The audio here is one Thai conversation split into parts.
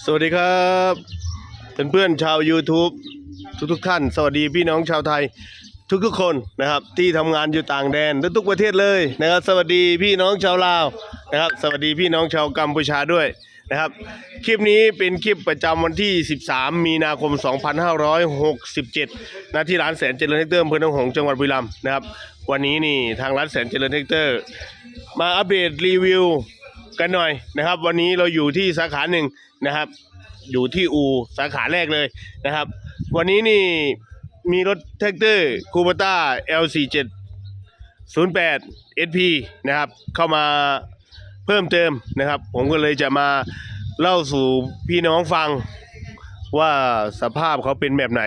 สวัสดีครับเพื่อนๆชาว YouTube ทุกทุกๆท่าน สวัสดีพี่น้องชาวไทยทุกๆคนนะครับที่ทำงานอยู่ต่างแดนทุกๆประเทศเลยนะครับ สวัสดีพี่น้องชาวลาวนะครับ สวัสดีพี่น้องชาวกัมพูชาด้วยนะครับ คลิปนี้เป็นคลิปประจำวันที่ 13 มีนาคม 2567นะที่ร้านแสนเจริญเทคเตอร์อำเภอหนองหงจังหวัดบุรีรัมย์นะครับ วันนี้นี่ทางร้านแสนเจริญเทคเตอร์ มาอัปเดตรีวิวกันหน่อยนะครับ วันนี้เราอยู่ที่สาขาหนึ่ง นะครับ อยู่ที่อูสาขาแรกเลยนะครับ วันนี้นี่มีรถแท็กเตอร์คูปต้า L47 08 SP นะครับ เข้ามาเพิ่มเติมนะครับ ผมก็เลยจะมาเล่าสู่พี่น้องฟังว่าสภาพเขาเป็นแบบไหน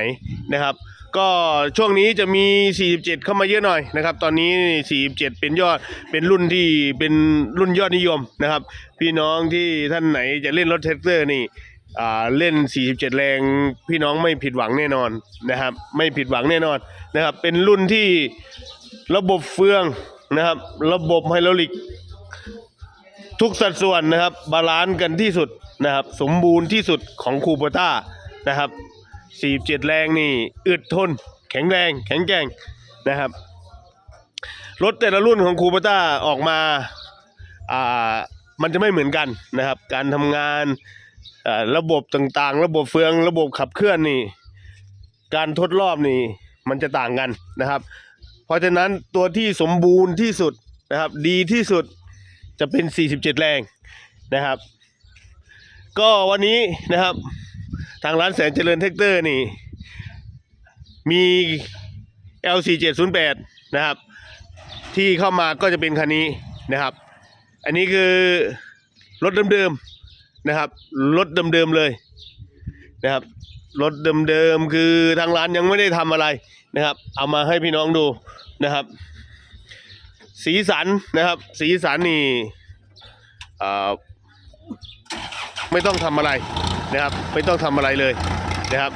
นะครับ ก็ช่วงนี้จะมี 47 เข้ามาเยอะหน่อยนะครับ ตอนนี้ 47 เป็นยอดเป็นรุ่นที่เป็นรุ่นยอดนิยมนะครับ พี่น้องที่ท่านไหนจะเล่นรถแท็กเตอร์นี่เล่น 47 แรงพี่น้องไม่ผิดหวังแน่นอนนะครับ ไม่ผิดหวังแน่นอนนะครับ เป็นรุ่นที่ระบบเฟืองนะครับ ระบบไฮดรอลิก ทุกสัดส่วนนะครับ บาลานซ์กันที่สุดนะครับ สมบูรณ์ที่สุดของคูปต้านะครับ 47 แรงนี่อึดทน แข็งแรง แข็งแกร่งนะครับ รถแต่ละรุ่นของคูปต้าออกมาอ่ามันจะไม่เหมือนกันนะครับ การทำงานระบบต่างๆ ระบบเฟือง ระบบขับเคลื่อนนี่ การทดรอบนี่มันจะต่างกันนะครับ เพราะฉะนั้นตัวที่สมบูรณ์ที่สุดนะครับ ดีที่สุดจะเป็น 47 แรงนะครับ ก็วันนี้นะครับ ทางร้านแสนเจริญเทคเตอร์นี่ มี L4708 นะครับ ที่เข้ามาก็จะเป็นคันนี้นะครับ อันนี้คือรถเดิมๆนะครับ รถเดิมๆเลยนะครับ รถเดิมๆคือทางร้านยังไม่ได้ทำอะไรนะครับ เอามาให้พี่น้องดูนะครับ สีสันนะครับ สีสันนี่ไม่ต้องทำอะไร นะครับ ไม่ต้องทำอะไรเลยนะครับ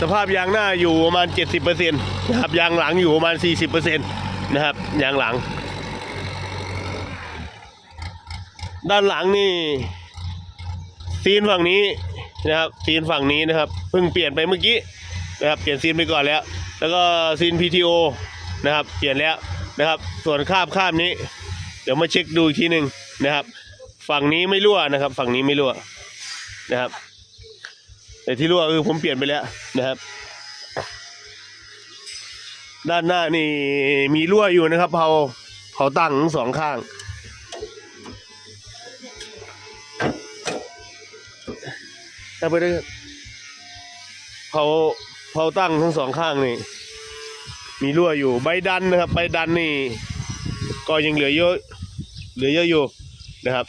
สภาพยางหน้าอยู่ประมาณ 70%นะครับยางหลังอยู่ประมาณ 40%นะครับยางหลัง ด้านหลังนี่ซีนฝั่งนี้นะครับซีนฝั่งนี้นะครับเพิ่งเปลี่ยนไปเมื่อกี้นะครับเปลี่ยนซีนไปก่อนแล้ว แล้วก็ซีน PTO นะครับเปลี่ยนแล้วนะครับ ส่วนคาบคาบนี้ เดี๋ยวมาเช็คดูอีกทีหนึ่งนะครับ ฝั่งนี้ไม่รั่วนะครับ ฝั่งนี้ไม่รั่วนะครับ แต่ที่รั่วคือผมเปลี่ยนไปแล้วนะครับ ด้านหน้านี่มีรั่วอยู่นะครับเผาเผาตั้งทั้งสองข้างถ้าไปได้เผาเผาตั้งทั้งสองข้างนี่ มีรั่วอยู่ใบดันนะครับ ใบดันนี่ ก็ยังเหลือเยอะ เหลือเยอะอยู่นะครับ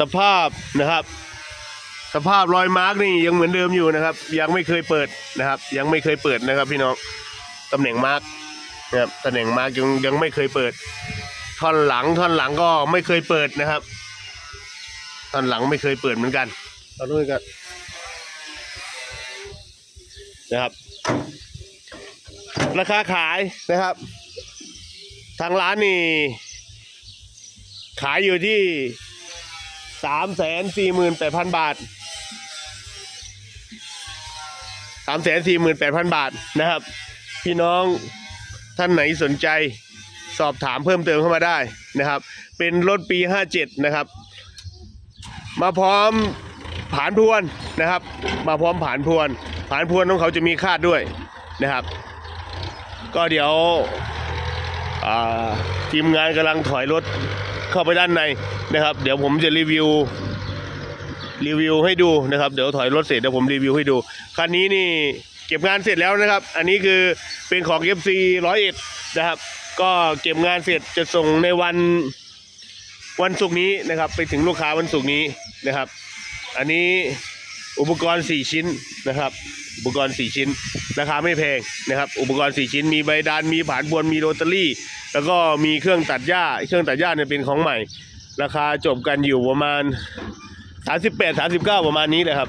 สภาพนะครับ สภาพรอยมาร์กนี่ยังเหมือนเดิมอยู่นะครับ ยังไม่เคยเปิดนะครับ ยังไม่เคยเปิดนะครับ พี่น้องตำแหน่งมาร์กนะครับตำแหน่งมาร์กยังยังไม่เคยเปิด ท่อนหลังท่อนหลังก็ไม่เคยเปิดนะครับ ท่อนหลังไม่เคยเปิดเหมือนกันเอาด้วยกันนะครับ ราคาขายนะครับ ทางร้านนี่ ขายอยู่ที่สามแสนสี่หมื่นแปดพันบาทสามแสนสี่หมื่นแปดพันบาทนะครับ พี่น้องท่านไหนสนใจสอบถามเพิ่มเติมเข้ามาได้นะครับ เป็นรถปีห้าเจ็ดนะครับ มาพร้อมผานพวนนะครับ มาพร้อมผานพวน ผานพวนของเขาจะมีคาดด้วยนะครับ ก็เดี๋ยวทีมงานกำลังถอยรถ เข้าไปด้านในนะครับ เดี๋ยวผมจะรีวิวรีวิวให้ดูนะครับ เดี๋ยวถอยรถเสร็จเดี๋ยวผมรีวิวให้ดูคันนี้นี่เก็บงานเสร็จแล้วนะครับ อันนี้คือเป็นของ FC ร้อยเอ็ดนะครับ ก็เก็บงานเสร็จจะส่งในวันวันศุกร์นี้นะครับ ไปถึงลูกค้าวันศุกร์นี้นะครับ อันนี้อุปกรณ์ 4 ชิ้นนะครับ อุปกรณ์ 4 ชิ้น ราคาไม่แพงนะครับ อุปกรณ์ 4 ชิ้น มีใบดาน มีผานบวน มีโรตารี่ แล้วก็มีเครื่องตัดหญ้า เครื่องตัดหญ้าเนี่ยเป็นของใหม่ ราคาจบกันอยู่ประมาณ 38 39 ประมาณนี้เลยครับ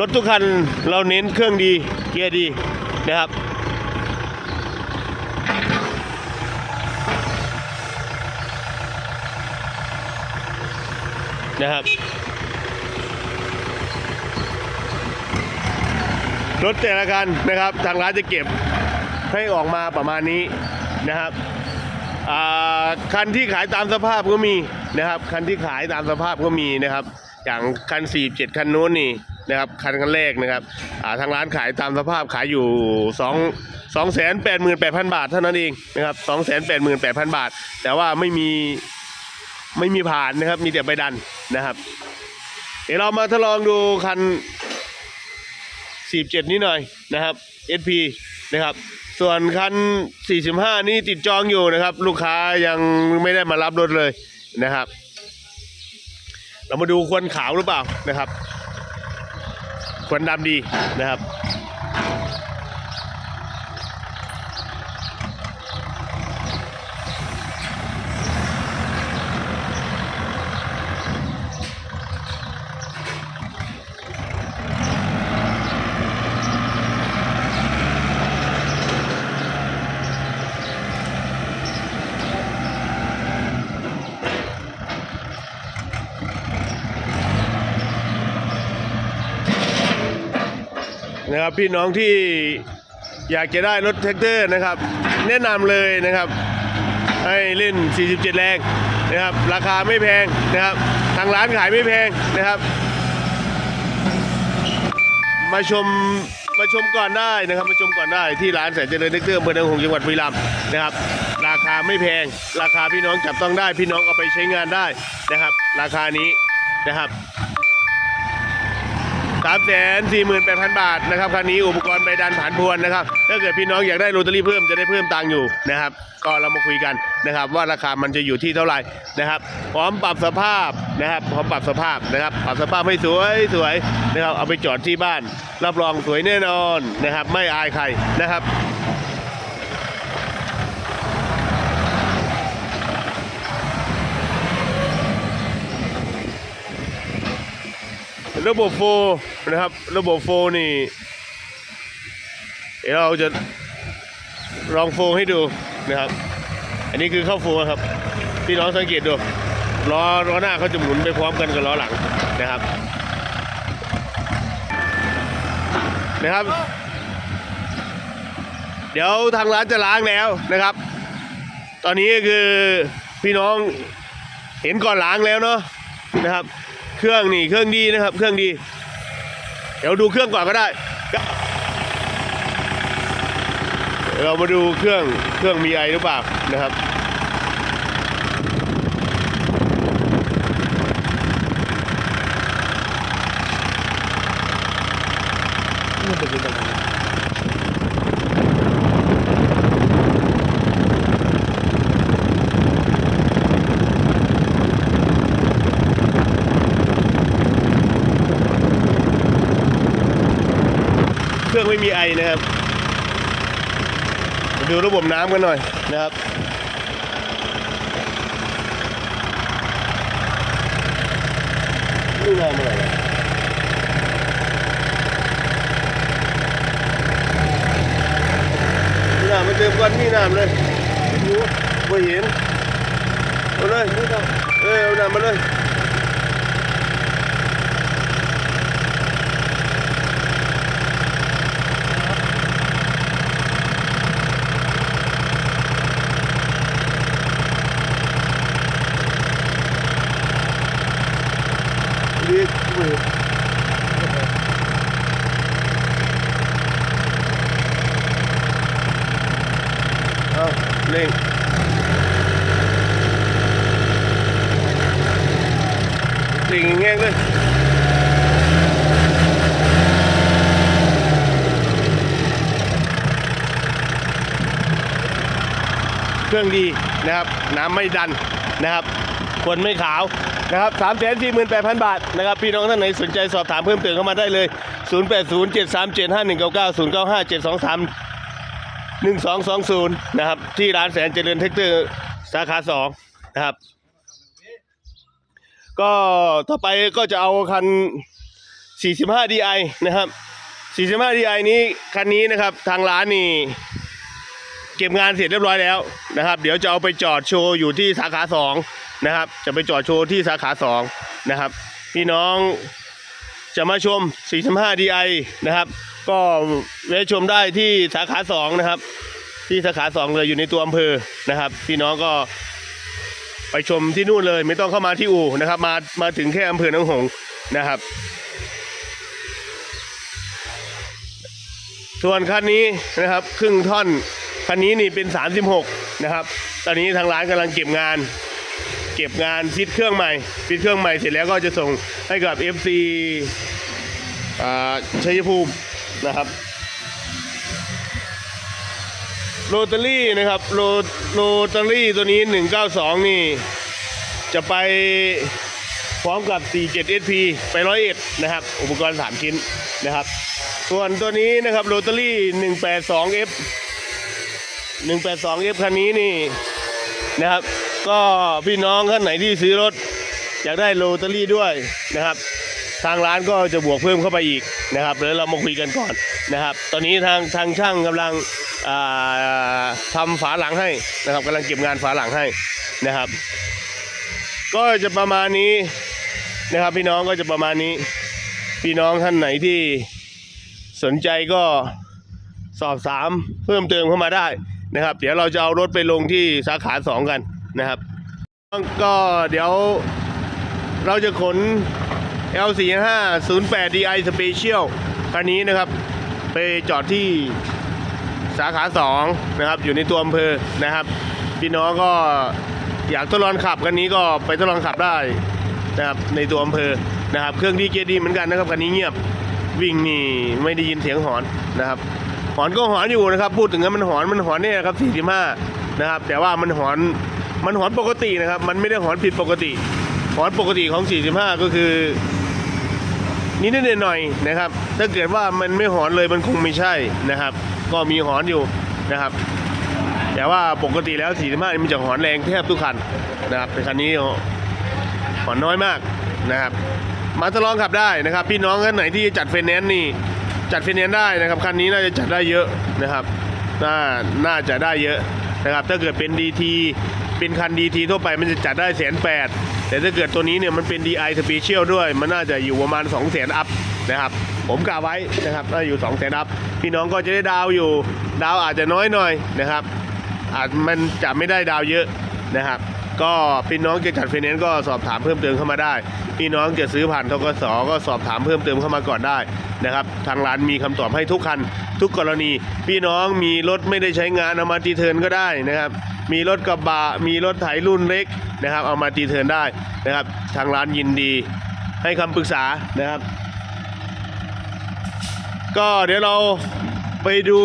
รถทุกคันเราเน้นเครื่องดี เกียร์ดีนะครับนะครับ รถแต่ละคันนะครับ ทางร้านจะเก็บให้ออกมาประมาณนี้นะครับคันที่ขายตามสภาพก็มีนะครับคันที่ขายตามสภาพก็มีนะครับ อย่างคัน 4 7 คันนู้นนี่นะครับคันคันแรกนะครับทางร้านขายตามสภาพขายอยู่ 2 2 8 8 0 0 0 บาทเท่านั้นเองนะครับ2 8 8 0 0 0 บาท แต่ว่าไม่มีไม่มีผ่านนะครับมีแต่ใบดันนะครับ เดี๋ยวเรามาทดลองดูคัน 47 นี้หน่อยนะครับ SP นะครับ ส่วนคัน 45 นี่ติดจองอยู่นะครับ ลูกค้ายังไม่ได้มารับรถเลยนะครับ เรามาดูควนขาวหรือเปล่านะครับควนดำดีนะครับ นะครับพี่น้องที่อยากจะได้รถแท็กเตอร์นะครับ แนะนำเลยนะครับ ให้เล่น 47 แรงนะครับ ราคาไม่แพงนะครับ ทางร้านขายไม่แพงนะครับ มาชมมาชมก่อนได้นะครับ มาชมก่อนได้ที่ร้านแสนเจริญแท็กเตอร์อำเภอเมืองของจังหวัดบุรีรัมย์นะครับ ราคาไม่แพง ราคาพี่น้องจับต้องได้ พี่น้องเอาไปใช้งานได้นะครับ ราคานี้นะครับ สามแสนสี่หมื่นแปดพันบาทนะครับคันนี้อุปกรณ์ใบดันผ่านพวนนะครับ ถ้าเกิดพี่น้องอยากได้โรตารี่เพิ่มจะได้เพิ่มตังค์อยู่นะครับ ก็เรามาคุยกันนะครับ ว่าราคามันจะอยู่ที่เท่าไหร่นะครับพร้อมปรับสภาพนะครับพร้อมปรับสภาพนะครับ ปรับสภาพให้สวยสวยนะครับ เอาไปจอดที่บ้าน รับรองสวยแน่นอนนะครับ ไม่อายใครนะครับ ระบบโฟนะครับ ระบบโฟนี่เดี๋ยวเราจะลองโฟให้ดูนะครับ อันนี้คือเข้าโฟครับ พี่น้องสังเกตดูล้อล้อหน้าเขาจะหมุนไปพร้อมกันกับล้อหลังนะครับนะครับ เดี๋ยวทางร้านจะล้างแล้วนะครับ ตอนนี้ก็คือพี่น้องเห็นก่อนล้างแล้วเนาะนะครับ เครื่องนี่เครื่องดีนะครับ เครื่องดี เดี๋ยวดูเครื่องก่อนก็ได้ เรามาดูเครื่องเครื่องมีไอหรือเปล่านะครับ ม่มีไอนะครับมาดูระบบน้ำกันหน่อยนะครับนี่น้ำอะไรนี่น้ำมาเติมก่อนนี่น้ำเลยโอ้ไม่เห็นเอาเลย เออเอาน้ำมาเลย ดีมือเอาเร่ง เลยเครื่องดีนะครับ น้ำไม่ดันนะครับควนไม่ขาวนะครับสามแสนสี่หมื่นแปดพันบาทนะครับ พี่น้องท่านไหนสนใจสอบถามเพิ่มเติมเข้ามาได้เลย 0 8 0 7 3 7 5 1 9 9 0 9 5 7 2 3 1 2 2 0นะครับ ที่ร้านแสนเจริญเทคเตอร์สาขา 2 นะครับ ก็ต่อไปก็จะเอาคัน 45 DI นะครับ 45 DI นี้คันนี้นะครับทางร้านนี่เก็บงานเสร็จเรียบร้อยแล้วนะครับ เดี๋ยวจะเอาไปจอดโชว์อยู่ที่สาขาสองนะครับ จะไปจอดโชว์ที่สาขาสองนะครับ พี่น้องจะมาชม 45 DI นะครับ ก็แวะชมได้ที่สาขา2นะครับ ที่สาขา2เลยอยู่ในตัวอำเภอนะครับ พี่น้องก็ ไปชมที่นู่นเลยไม่ต้องเข้ามาที่อู่นะครับ มามาถึงแค่อำเภอหนองหงส์นะครับ ส่วนคันนี้นะครับ ครึ่งท่อนคันนี้นี่เป็น 36 นะครับ ตอนนี้ทางร้านกำลังเก็บงาน เก็บงานฟิตเครื่องใหม่ฟิตเครื่องใหม่เสร็จแล้วก็จะส่งให้กับ FC อ่าชัยภูมินะครับ โรตารี่นะครับโรโรตารี่ตัวนี้ 192 นี่ จะไปพร้อมกับ 47 SP ไปร้อยเอ็ดนะครับ อุปกรณ์ 3 ชิ้นนะครับ ส่วนตัวนี้นะครับโรตารี่ 182F 182F คันนี้นี่นะครับ ก็พี่น้องท่านไหนที่ซื้อรถ อยากได้โรตารี่ด้วยนะครับ ทางร้านก็จะบวกเพิ่มเข้าไปอีกนะครับเดี๋ยวเรามาคุยกันก่อนนะครับ ตอนนี้ทางทางช่างกำลัง ทำฝาหลังให้นะครับกำลังเก็บงานฝาหลังให้นะครับ ก็จะประมาณนี้นะครับ พี่น้องก็จะประมาณนี้ พี่น้องท่านไหนที่สนใจก็สอบถามเพิ่มเติมเข้ามาได้นะครับ เดี๋ยวเราจะเอารถไปลงที่สาขาสองกันนะครับ ก็เดี๋ยวเราจะขน L4508 DI Special คันนี้นะครับ ไปจอดที่ สาขา2นะครับอยู่ในตัวอำเภอนะครับ พี่น้องก็อยากทดลองขับคันนี้ก็ไปทดลองขับได้นะครับในตัวอำเภอนะครับ เครื่องดีเกียร์ดีเหมือนกันนะครับคันนี้เงียบวิ่งนี่ไม่ได้ยินเสียงหอนนะครับ หอนก็หอนอยู่นะครับ พูดถึงนั้นมันหอนมันหอนเนี่ยครับ45นะครับ แต่ว่ามันหอนมันหอนปกตินะครับ มันไม่ได้หอนผิดปกติ หอนปกติของ 45 ก็คือนิดๆหน่อยๆนะครับ ถ้าเกิดว่ามันไม่หอนเลยมันคงไม่ใช่นะครับ ก็มีหอนอยู่นะครับ แต่ว่าปกติแล้ว 45 มันจะหอนแรงแทบทุกคันนะครับแต่คันนี้หอนน้อยมากนะครับ มาทดลองขับได้นะครับ พี่น้องท่านไหนที่จัดไฟนแนนซ์นี่จัดไฟนแนนซ์ได้นะครับคันนี้น่าจะจัดได้เยอะนะครับ น่าน่าจะได้เยอะนะครับ ถ้าเกิดเป็นดีทีเป็นคันดีทีทั่วไปมันจะจัดได้แสนแปดแต่ถ้าเกิดตัวนี้เนี่ยมันเป็น DI Special ด้วย มันน่าจะอยู่ประมาณ 2 0 0 0 0 0 อัพนะครับ ผมกะไว้นะครับน่าอยู่2 0 0 0 0 0อัพพี่น้องก็จะได้ดาวอยู่ ดาวอาจจะน้อยหน่อยนะครับ อาจมันจะไม่ได้ดาวเยอะนะครับ ก็พี่น้องจะจัดไฟแนนซ์ก็สอบถามเพิ่มเติมเข้ามาได้ พี่น้องจะซื้อผ่านทกสก็สอบถามเพิ่มเติมเข้ามาก่อนได้นะครับ ทางร้านมีคำตอบให้ทุกคัน ทุกกรณี พี่น้องมีรถไม่ได้ใช้งานเอามาตีเทินก็ได้นะครับมีรถกระบะมีรถไถรุ่นเล็กนะครับ เอามาตีเทินได้นะครับ ทางร้านยินดีให้คำปรึกษานะครับ ก็เดี๋ยวเราไปดู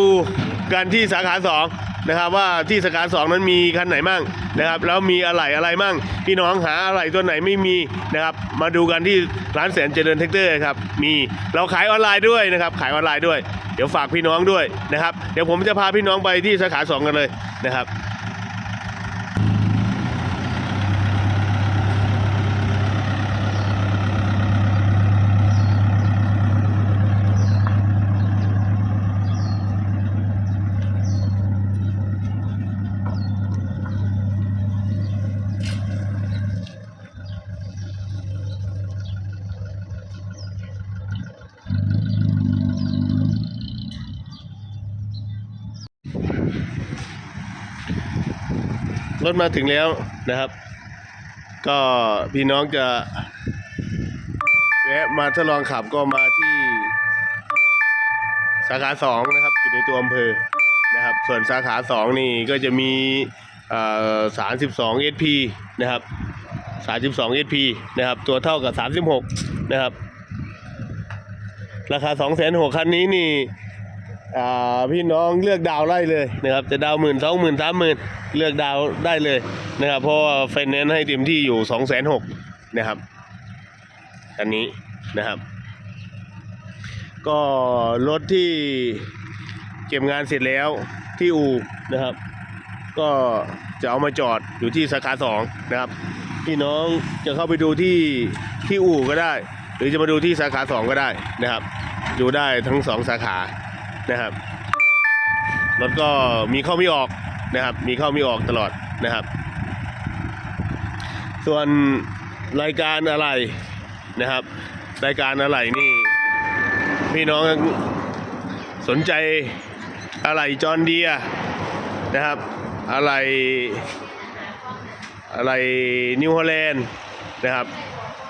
กันที่สาขาสองนะครับว่าที่สาขาสองนั้นมีคันไหนมั่งนะครับแล้วมีอะไรอะไรมั่งพี่น้องหาอะไรตัวไหนไม่มีนะครับมาดูกันที่ร้านแสนเจริญแท็กเตอร์ครับมีเราขายออนไลน์ด้วยนะครับขายออนไลน์ด้วย เดี๋ยวฝากพี่น้องด้วยนะครับเดี๋ยวผมจะพาพี่น้องไปที่สาขาสองกันเลยนะครับ รถมาถึงแล้วนะครับ ก็พี่น้องจะแวะมาทดลองขับก็มาที่สาขาสองนะครับอยู่ในตัวอำเภอนะครับ ส่วนสาขาสองนี่ก็จะมีสามสิบสองเอสพีนะครับสามสิบสองเอสพีนะครับ ตัวเท่ากับสามสิบหกนะครับ ราคาสองแสนหกคันนี้นี่ พี่น้องเลือกดาวได้เลยนะครับจะดาวหมื่นสองหมื่นสามหมื่นเลือกดาวได้เลยนะครับ เพราะว่าไฟแนนซ์ให้เต็มที่อยู่สองแสนหกนะครับอันนี้นะครับ ก็รถที่เก็บงานเสร็จแล้วที่อูนะครับ ก็จะเอามาจอดอยู่ที่สาขาสองนะครับพี่น้องจะเข้าไปดูที่ที่อู่ก็ได้ หรือจะมาดูที่สาขาสองก็ได้นะครับ ดูได้ทั้งสองสาขา นะครับรถก็มีเข้ามีออกนะครับ มีเข้ามีออกตลอดนะครับ ส่วนรายการอะไรนะครับ รายการอะไรนี่ พี่น้องสนใจอะไรจอนเดียนะครับ อะไรอะไรนิวฮอลแลนด์นะครับ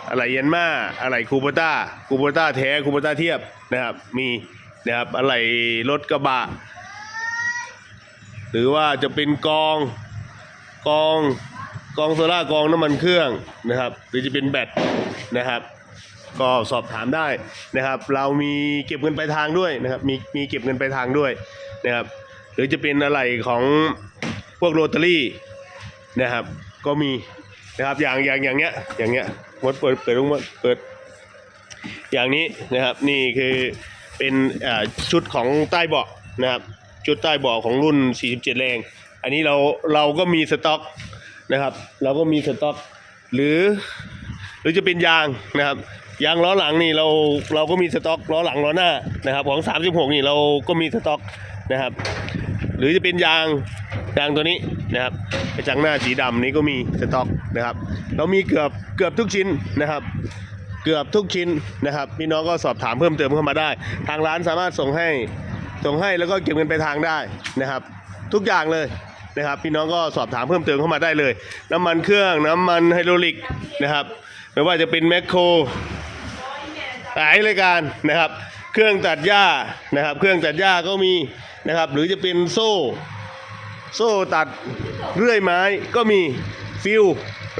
อะไรเยนมาอะไรคูโบต้าคูโบต้าแท้คูโบต้าเทียบนะครับ มี นะครับอะไรรถกระบะ หรือว่าจะเป็นกองกองกองโซล่ากองน้ำมันเครื่องนะครับ หรือจะเป็นแบตนะครับ ก็สอบถามได้นะครับ เรามีเก็บเงินปลายทางด้วยนะครับ มีมีเก็บเงินปลายทางด้วยนะครับ หรือจะเป็นอะไรของพวกโรตารี่นะครับ ก็มีนะครับอย่างอย่างอย่างเงี้ยอย่างเงี้ยมดเปิดเปิดลงมาเปิดอย่างนี้นะครับนี่คือ เป็นชุดของใต้เบาะนะครับ ชุดใต้เบาะของรุ่น 47 แรง อันนี้เราเราก็มีสต็อกนะครับ เราก็มีสต็อก หรือ หรือจะเป็นยางนะครับยางล้อหลังนี่เราเราก็มีสต็อกล้อหลังล้อหน้านะครับ ของ 36 นี่เราก็มีสต็อกนะครับ หรือจะเป็นยางยางตัวนี้นะครับกระจังหน้าสีดำนี้ก็มีสต็อกนะครับ เรามีเกือบเกือบทุกชิ้นนะครับ เกือบทุกชิ้นนะครับพี่น้องก็สอบถามเพิ่มเติมเข้ามาได้ ทางร้านสามารถส่งให้ส่งให้แล้วก็เก็บเงินไปทางได้นะครับ ทุกอย่างเลยนะครับ พี่น้องก็สอบถามเพิ่มเติมเข้ามาได้เลย น้ำมันเครื่องน้ำมันไฮดรอลิกนะครับไม่ว่าจะเป็นแมคโครหลายรายการนะครับ เครื่องตัดหญ้านะครับ เครื่องตัดหญ้าก็มีนะครับ หรือจะเป็นโซ่ โซ่ตัดเรื่อยไม้ก็มีฟิว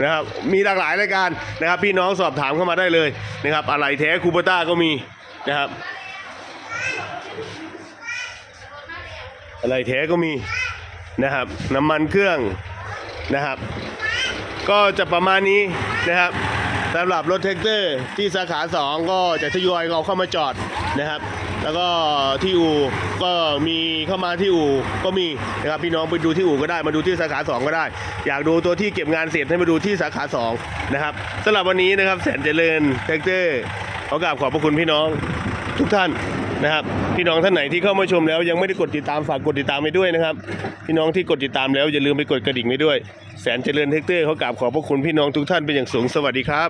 นะครับมีหลากหลายรายการนะครับ พี่น้องสอบถามเข้ามาได้เลยนะครับอะไรแท้คูปต้าก็มีนะครับ อะไรแท้ก็มีนะครับ น้ำมันเครื่องนะครับ ก็จะประมาณนี้นะครับ สำหรับรถแท็กเตอร์ที่สาขา 2 ก็จะทยอยเอาเข้ามาจอดนะครับ แล้วก็ที่อู่ก็มีเข้ามาที่อู่ก็มีนะครับพี่น้องไปดูที่อู่ก็ได้มาดูที่สาขา 2 ก็ได้ อยากดูตัวที่เก็บงานเสร็จให้มาดูที่สาขา 2 นะครับสำหรับวันนี้นะครับแสนเจริญแท็กเตอร์ขอกราบขอบพระคุณพี่น้อง ทุกท่าน นะครับพี่น้องท่านไหนที่เข้ามาชมแล้วยังไม่ได้กดติดตามฝากกดติดตามไปด้วยนะครับ พี่น้องที่กดติดตามแล้วอย่าลืมไปกดกระดิ่งไปด้วย แสนเจริญเทคเตอร์เขากราบขอบพระคุณพี่น้องทุกท่านเป็นอย่างสูงสวัสดีครับ